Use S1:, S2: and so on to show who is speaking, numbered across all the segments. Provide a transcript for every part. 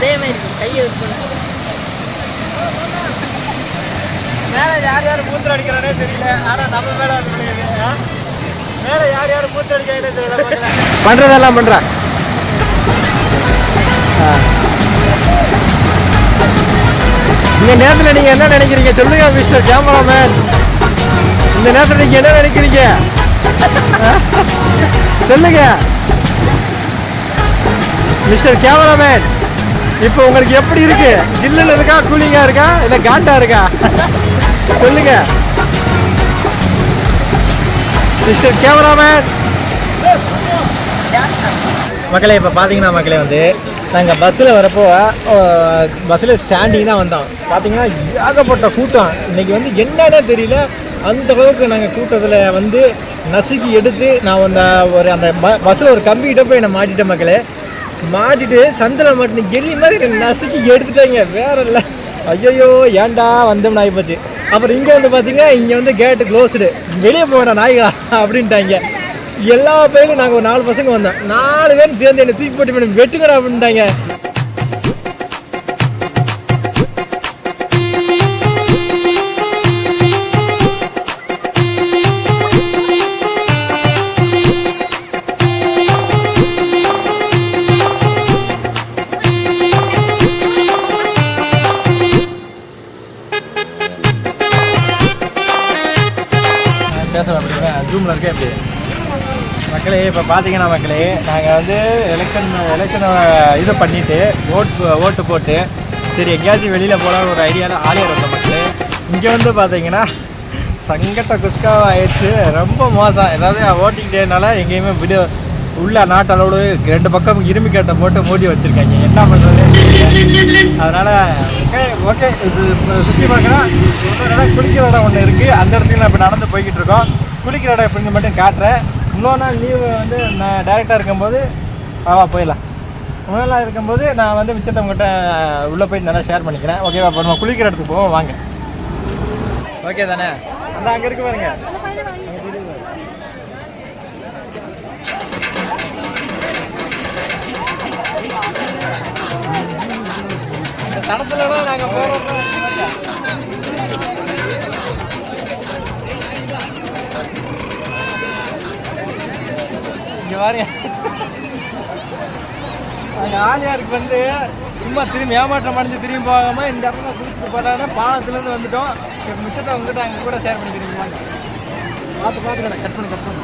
S1: அதே மாதிரி கையை யூஸ் பண்ண. மேலே யார் யார் மூத்தர் அடிக்கிறானே தெரியல. ஆனால் நம்ம மேலே அது கிடையாது. மேலே யார் யார் மூத்தர் அடிக்கிறானே தெரியல பண்ணுறதெல்லாம் பண்ணுறேன் இந்த நேரத்தில் நீங்கள் என்ன நினைக்கிறீங்க? சொல்லுங்க மிஸ்டர் கேமராமேன் இந்த நேரத்தில் நீங்கள் என்ன நினைக்கிறீங்க? சொல்லுங்க. மிஸ்டர் கேமராமேன் இப்போ உங்களுக்கு எப்படி இருக்கு? ஜில்லுன்னு இருக்கா கூலிங்கா இருக்கா இல்ல காண்டா இருக்கா? சொல்லுங்க. Mister cameraman. மக்களே இப்போ பார்த்தீங்கன்னா மக்களே வந்து நாங்கள் பஸ்ஸில் வரப்போ பஸ்ஸில் ஸ்டாண்டிங் தான் வந்தோம். பார்த்தீங்கன்னா ஏகப்பட்ட கூட்டம். இன்றைக்கி வந்து என்னன்னே தெரியல. அந்த அளவுக்கு நாங்கள் கூட்டத்தில் வந்து நசுக்கி எடுத்து நான் அந்த ஒரு அந்த பஸ்ஸில் ஒரு கம்பிக்கிட்ட போய் என்னை மாட்டிட்டேன் மக்களே. மாட்டிட்டு சந்தில் மாட்டின எலி மாதிரி நசுக்கி எடுத்துட்டாங்க. வேற இல்லை. ஐயோ ஏன்டா வந்தோம்னு ஆகிப்போச்சு அப்புறம் இங்கே வந்து பார்த்தீங்கன்னா இங்கே வந்து கேட்டு க்ளோஸ்டு வெளியே போகடா நாய்களா அப்படின்ட்டாங்க. எல்லா பேரும் நாங்கள் ஒரு நாலு பசங்க வந்தோம். நாலு பேரும் சேர்ந்து என்னை தூக்கி போட்டு மேடம் வெட்டுக்கடா அப்படின்ட்டாங்க. இருக்கேன் எப்படி மக்களே இப்போ பார்த்தீங்கன்னா மக்களே நாங்கள் வந்து எலெக்ஷன் எலெக்ஷனை இது பண்ணிவிட்டு ஓட்டு ஓட்டு போட்டு சரி எங்கேயாச்சும் வெளியில் போகலாம் ஒரு ஐடியாவில் ஆலியார் வந்தோம் மக்களே. இங்கே வந்து பார்த்தீங்கன்னா சங்கட்ட குஸ்காவாக ஆயிடுச்சு. ரொம்ப மோசம். ஏதாவது ஓட்டிக்கிட்டேனால எங்கேயுமே விடு உள்ள நாட்டளவு ரெண்டு பக்கம் இரும்பு கேட்டை போட்டு மூடி வச்சுருக்காங்க. என்ன பண்ணுறது அதனால் ஓகே ஓகே இது சுற்றி பார்க்குறேன் ஒரு இடம் குளிக்கிற இடம் ஒன்று இருக்குது அந்த இடத்துல இப்போ நடந்து போய்கிட்டு இருக்கோம். குளிக்கிற இடம் எப்படின்னு மட்டும் காட்டுறேன். இன்னொரு நாள் லீவு வந்து நான் டேரெக்டாக இருக்கும்போது வா போயிடலாம். இன்னொரு இருக்கும்போது நான் வந்து மிச்சத்தை உள்ளே போய் நல்லா ஷேர் பண்ணிக்கிறேன். ஓகேவா இப்போ நம்ம குளிக்கிற இடத்துக்கு போவோம் வாங்க. ஓகே தானே? அந்த அங்கே இருக்கு பாருங்க. பாருங்க. அந்த ஆலியாருக்கு வந்து சும்மா திரும்பி ஏமாற்றம் அடைஞ்சு திரும்பி போகாம இந்த இடத்துல குளிச்சுட்டு போட்டாங்கன்னா பாலத்துலேருந்து வந்துட்டோம். இப்போ மிச்சத்தை வந்துட்டு அங்கே கூட ஷேர் பண்ணி வாங்க. பார்த்து பார்த்து கடை கட் பண்ணி கட் பண்ணி.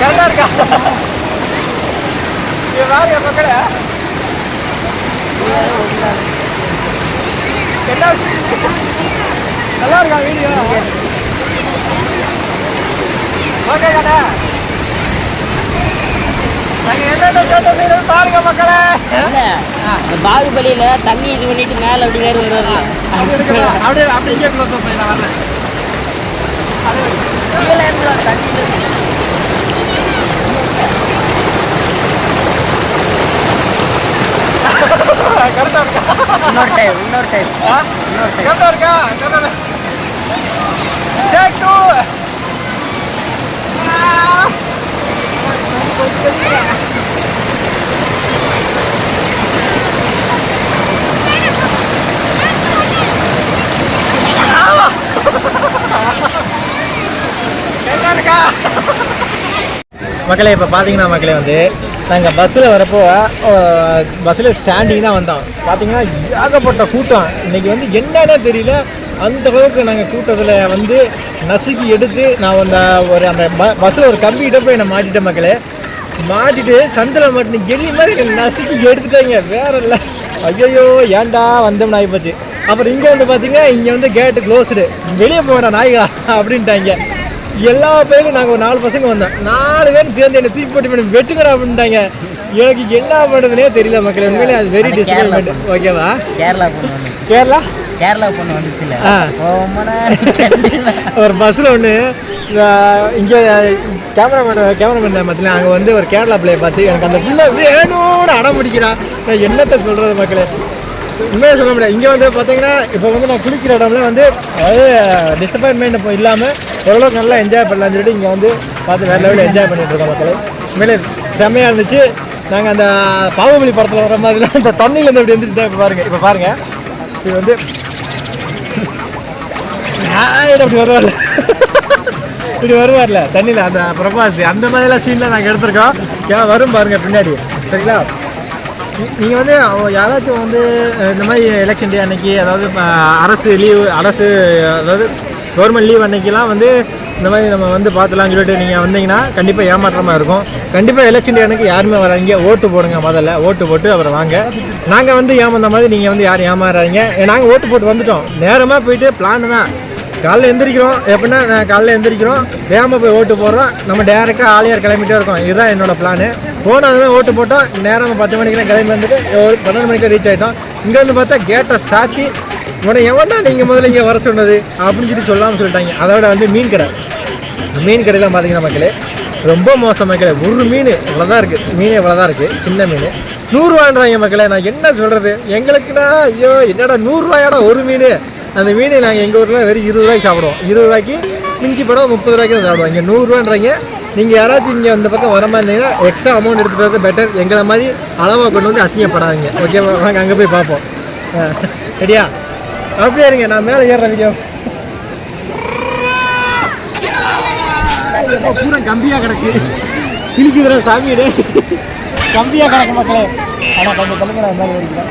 S1: கரெக்டாக இருக்கா? இது வேறு மக்களே என்ன நல்லா இருக்கா வீடியோ? ஓகே செய்யணும் பாருங்க மக்களே.
S2: பாகுபலியில தண்ணி இது பண்ணிட்டு மேல அப்படி வேறு.
S1: அப்படியே அப்படியே நான் வரல.
S2: கீழே இருந்து
S1: கரெக்டாக இருக்கா?
S2: இன்னொரு டைம் இன்னொரு டைம்
S1: இருக்கா? மக்களே இப்போ பார்த்தீங்கன்னா மக்களே வந்து நாங்கள் பஸ்ஸில் வரப்போ பஸ்ஸில் ஸ்டாண்டிங் தான் வந்தோம். பார்த்தீங்கன்னா ஏகப்பட்ட கூட்டம். இன்னைக்கு வந்து என்னன்னே தெரியல. அந்த அளவுக்கு நாங்கள் கூட்டத்தில் வந்து நசுக்கி எடுத்து நான் அந்த ஒரு அந்த பஸ்ஸில் ஒரு கம்பிக்கிட்ட போய் நான் மாட்டிட்டேன் மக்களே. மாட்டிட்டு சந்தில் மாட்டின எலி மாதிரி நசுக்கி எடுத்துட்டாங்க. வேற இல்லை. ஐயோ ஏன்டா வந்தோம்னு ஆகிப்போச்சு அப்புறம் இங்கே வந்து பார்த்தீங்கன்னா இங்கே வந்து கேட்டு க்ளோஸ்டு வெளியே போகடா நாய்களா அப்படின்ட்டாங்க. எல்லா பேரும் நாங்கள் ஒரு நாலு பசங்க வந்தோம். நாலு பேரும் சேர்ந்து என்னை தூக்கி போட்டு மேடம் வெட்டுங்கடா அப்படின்ட்டாங்க. எனக்கு என்ன பண்ணுறதுனே தெரியல மக்களே. உண்மையிலே அது வெரி டிசப்பாயின்மெண்ட் ஓகேவா
S2: கேரளா பொண்ணு
S1: கேரளா?
S2: கேரளா பொண்ணு வந்துச்சுல
S1: ஆ.
S2: ரொம்ப நேரம்
S1: ஒரு பஸ்ஸில் ஒன்று இங்கே கேமராமேன் கேமராமேன் மத்தியில் அங்கே வந்து ஒரு கேரளா பிள்ளையை பார்த்து எனக்கு அந்த பிள்ளை வேணும்னு அடம் பிடிக்கிறான் நான் என்னத்தை சொல்கிறது மக்களே? உண்மையாக சொல்ல முடியாது. இங்கே வந்து பார்த்தீங்கன்னா இப்போ வந்து நான் குளிக்கிற இடம்ல வந்து அதாவது டிசப்பாயின்மெண்ட் இப்போ இல்லாமல் ஓரளவுக்கு நல்லா என்ஜாய் பண்ணலாம்னு சொல்லிட்டு இங்கே வந்து பார்த்து வேறு லெவலில் என்ஜாய் பண்ணிட்டு இருக்கோம் மக்களே. உண்மையிலே செம்மையாக இருந்துச்சு. நாங்கள் அந்த பாகுபலி படத்தில் வர மாதிரிலாம் இந்த தண்ணியிலேருந்து அப்படி எழுந்திரிச்சு தான் இப்போ பாருங்கள் இப்போ பாருங்கள் இப்படி வந்து அப்படி வருவார்ல. இப்படி வருவார்ல. தண்ணியில் அந்த பிரபாஸ் அந்த மாதிரிலாம் சீன்லாம் நாங்கள் எடுத்திருக்கோம். ஏன் வரும் பாருங்க பின்னாடி. சரிங்களா? நீங்கள் வந்து யாராச்சும் வந்து இந்த மாதிரி எலெக்ஷன் டே அன்னைக்கு அதாவது அரசு லீவு அரசு அதாவது கவர்மெண்ட் லீவ் அன்னைக்கெலாம் வந்து இந்த மாதிரி நம்ம வந்து பார்த்துலாம் சொல்லிட்டு நீங்கள் வந்தீங்கன்னா கண்டிப்பாக ஏமாற்றமாக இருக்கும். கண்டிப்பாக எலெக்ஷன் டே அன்னைக்கு யாருமே வராதீங்க. ஓட்டு போடுங்க முதல்ல. ஓட்டு போட்டு அப்புறம் வாங்க. நாங்கள் வந்து ஏமாந்த மாதிரி நீங்கள் வந்து யாரும் ஏமாறாதீங்க. நாங்கள் ஓட்டு போட்டு வந்துட்டோம். நேரமாக போயிட்டு பிளான் தான். காலைல எந்திரிக்கிறோம். எப்படின்னா நான் காலைல எந்திரிக்கிறோம். வேகமாக போய் ஓட்டு போடுறோம். நம்ம டேரெக்டாக ஆலியார் கிளம்பிட்டே இருக்கோம். இதுதான் என்னோட பிளானு போனதுமே ஓட்டு போட்டோம் நேரம் பத்து மணிக்கெல்லாம் கிளம்பி வந்துட்டு ஒரு பன்னெண்டு மணிக்கு ரீச் ஆகிட்டோம் இங்கேருந்து பார்த்தா கேட்டை சாத்தி உடனே எவன்டா நீங்கள் முதல்ல இங்கே வர சொன்னது? அப்படின்னு சொல்லி சொல்லாமல் சொல்லிட்டாங்க. அதோட வந்து மீன் கடை. மீன் கடையில் பார்த்தீங்கன்னா மக்களே ரொம்ப மோசம் மக்களே. ஒரு மீன் இவ்வளோதான் இருக்குது மீன் இவ்வளோதான் இருக்குது சின்ன மீன். நூறுரூவான்றாங்க மக்களே. நான் என்ன சொல்கிறது எங்களுக்குன்னா ஐயோ என்னடா நூறுரூவாயாடா ஒரு மீன்? அந்த மீன் நாங்கள் எங்கள் ஊரில் வெறும் இருபது ரூபாய்க்கு சாப்பிடுவோம். இருபது ரூபாய்க்கு மிஞ்சி படம் முப்பது ரூபாய்க்கு தான் சாப்பிடுவோம். இங்கே நூறுரூவான்றீங்க நீங்கள் யாராச்சும் இங்கே அந்த பக்கம் வர மாதிரி இருந்தீங்கன்னா எக்ஸ்ட்ரா அமௌண்ட் எடுத்துகிட்டு வரது பெட்டர் எங்களை மாதிரி அளவாக கொண்டு வந்து அசிங்கப்படாதீங்க. ஓகேவா நாங்கள் அங்கே போய் பார்ப்போம். சரியா அப்படியே இருங்க நான் மேலே ஏறுறேன் வீடியோ பூரா கம்பியாக கிடக்கு. இழுக்குதுற சாமியிடு கம்பியாக கிடக்கு மக்களே. ஆனால் கொஞ்சம் தலைமை நான் மேலே ஏறிக்கிறேன்.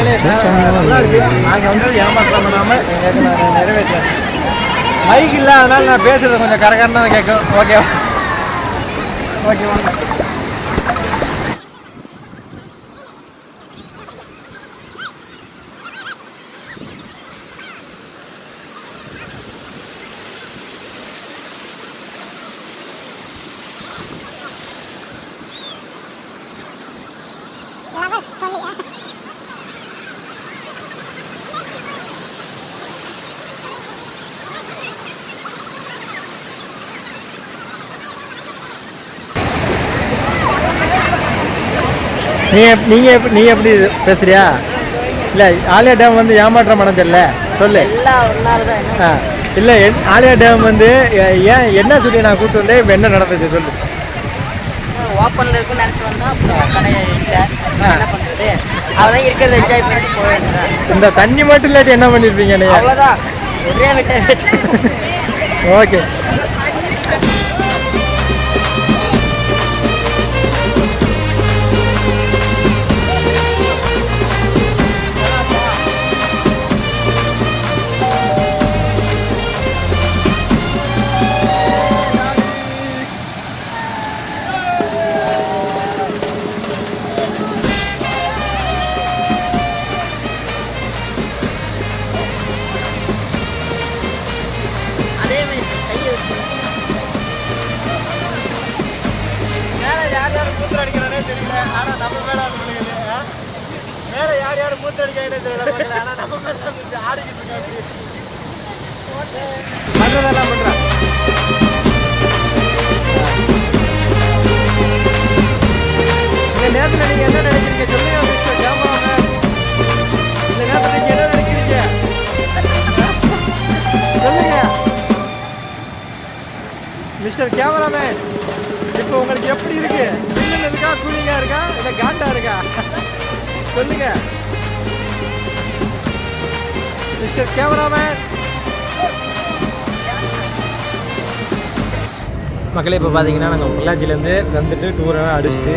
S1: நல்லா இருக்கு. நாங்கள் வந்து ஏமாற்றம் பண்ணாமல் எங்களுக்கு நான் நிறைவேற்றேன் மைக் இல்லை அதனால நான் பேசுறது கொஞ்சம் கரகரன்னு தான் கேட்கும் ஓகேவா ஓகே வாங்க. நீ எப்- நீங்க எப்- நீ எப்படி பேசுறியா? இல்லை ஆலியா டேம் வந்து ஏமாற்றம் அடைஞ்சிடல சொல்லு. ஆ இல்லை என் ஆலியா டேம் வந்து ஏன் என்ன சொல்லி நான் கூப்பிட்டு வந்தேன்? இப்போ என்ன நடந்துச்சு சொல்லு.
S2: ஓப்பனில் இருக்குன்னு நினச்சி அதான் இருக்கிறத என்ஜாய் பண்ணிட்டு வேண்டியதான்
S1: இந்த தண்ணி மட்டும் இல்லாட்டி என்ன பண்ணியிருப்பீங்க நீ
S2: அவ்வளோதான் ஒரே
S1: ஓகே. பண்ணுறதெல்லாம் பண்ணுறேன் இந்த நேரத்தில் நீங்கள் என்ன நினைக்கிறீங்க? சொல்லுங்க. மிஸ்டர் கேமராமேன் இந்த நேரத்தில் நீங்கள் என்ன நினைக்கிறீங்க? சொல்லுங்க. மிஸ்டர் கேமராமேன் இப்போ உங்களுக்கு எப்படி இருக்கு சில்லுன்னு இருக்கா கூலிங்கா இருக்கா? இல்ல காண்டா இருக்கா? சொல்லுங்க. மிஸ்டர் கேமராமேன் மக்களே இப்போ பார்த்தீங்கன்னா நாங்கள் பொள்ளாச்சிலேருந்து வந்துட்டு டூரெல்லாம் அடிச்சுட்டு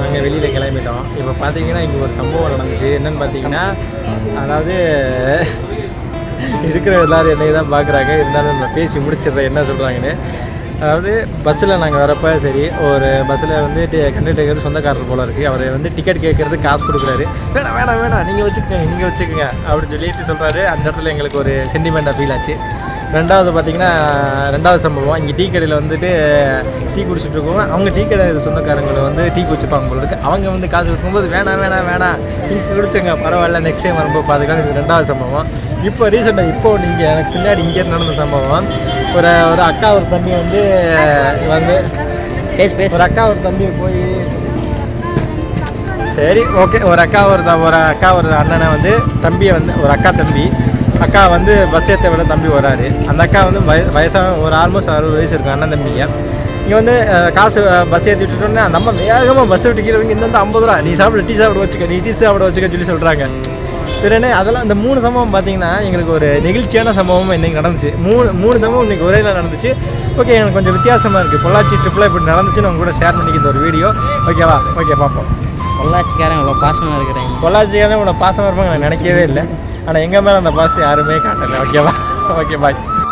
S1: நாங்கள் வெளியில் கிளம்பிட்டோம். இப்போ பார்த்தீங்கன்னா இங்கே ஒரு சம்பவம் நடந்துச்சு. என்னென்னு பார்த்தீங்கன்னா அதாவது இருக்கிற எல்லோரும் என்னை தான் பார்க்குறாங்க இருந்தாலும் நான் பேசி முடிச்சிடுறேன். என்ன சொல்கிறாங்கன்னு அதாவது பஸ்ஸில் நாங்கள் வரப்போ சரி ஒரு பஸ்ஸில் வந்து கண்டக்டர் சொந்தக்காரர் போல இருக்குது அவர் வந்து டிக்கெட் கேட்குறது காசு கொடுக்குறாரு. வேணாம் வேணாம் வேணாம் நீங்கள் வச்சுக்கோங்க நீங்கள் வச்சுக்கோங்க அப்படின்னு சொல்லிட்டு சொல்கிறாரு அந்த இடத்துல எங்களுக்கு ஒரு சென்டிமெண்ட்டாக ஃபீல் ஆச்சு. ரெண்டாவது பார்த்தீங்கன்னா ரெண்டாவது சம்பவம். இங்கே டீ கடையில் வந்துட்டு டீ குடிச்சிட்டு இருக்கோம் அவங்க டீ கடை சொந்தக்காரங்களை வந்து டீ குடிச்சுப்பாங்க போல இருக்குது அவங்க வந்து காசு கொடுக்கும்போது வேணாம் வேணாம் வேணாம் நீங்கள் குடிச்சங்க பரவாயில்ல நெக்ஸ்ட் டைம் வரும்போது பார்த்துக்கலாம் இது ரெண்டாவது சம்பவம். இப்போ ரீசெண்டாக இப்போ நீங்கள் எனக்கு பின்னாடி இங்கே நடந்த சம்பவம். ஒரு ஒரு அக்கா ஒரு தம்பி வந்து வந்து
S2: பேசு பேசு.
S1: ஒரு அக்கா ஒரு தம்பி போய் சரி ஓகே ஒரு அக்கா ஒரு த- ஒரு அக்கா ஒரு அண்ணனை வந்து தம்பியை வந்து ஒரு அக்கா தம்பி. அக்கா வந்து பஸ் ஏற்ற விட தம்பி வராரு அந்த அக்கா வந்து வய வயசான ஒரு ஆல்மோஸ்ட் அறுபது வயசு இருக்கும் அண்ணன் தம்பிங்க இங்கே வந்து காசு பஸ் ஏற்றி விட்டுட்டோன்னே அந்த அம்மா வேகமாக பஸ் விட்டு கீழே இறங்கி, இந்த வந்து ஐம்பது ரூபா நீ சாப்பிட டீ சாப்பிட வச்சுக்க நீ டீ சாப்பிட வச்சுக்க சொல்லி சொல்கிறாங்க சரிண்ணே அதெல்லாம் இந்த மூணு சம்பவம் பார்த்தீங்கன்னா எங்களுக்கு ஒரு நெகிழ்ச்சியான சம்பவம் இன்னைக்கு நடந்துச்சு. மூணு மூணு சம்பவம் இன்னைக்கு ஒரே நாள் நடந்துச்சு. ஓகே எனக்கு கொஞ்சம் வித்தியாசமாக இருக்குது பொள்ளாச்சி ட்ரிப்பில் இப்படி நடந்துச்சுன்னு உங்க கூட ஷேர் பண்ணிக்கிற ஒரு வீடியோ ஓகேவா ஓகே பார்ப்போம்.
S2: பொள்ளாச்சிக்காரன் இவ்வளோ பாசமாக இருக்கிறாங்க.
S1: பொள்ளாச்சிக்காரன் இவ்வளோ பாசமாக இருப்பாங்க நான் நினைக்கவே இல்லை. ஆனால் எங்கள் மேலே அந்த பாசம் யாருமே காட்டலை. ஓகேவா ஓகே பாய்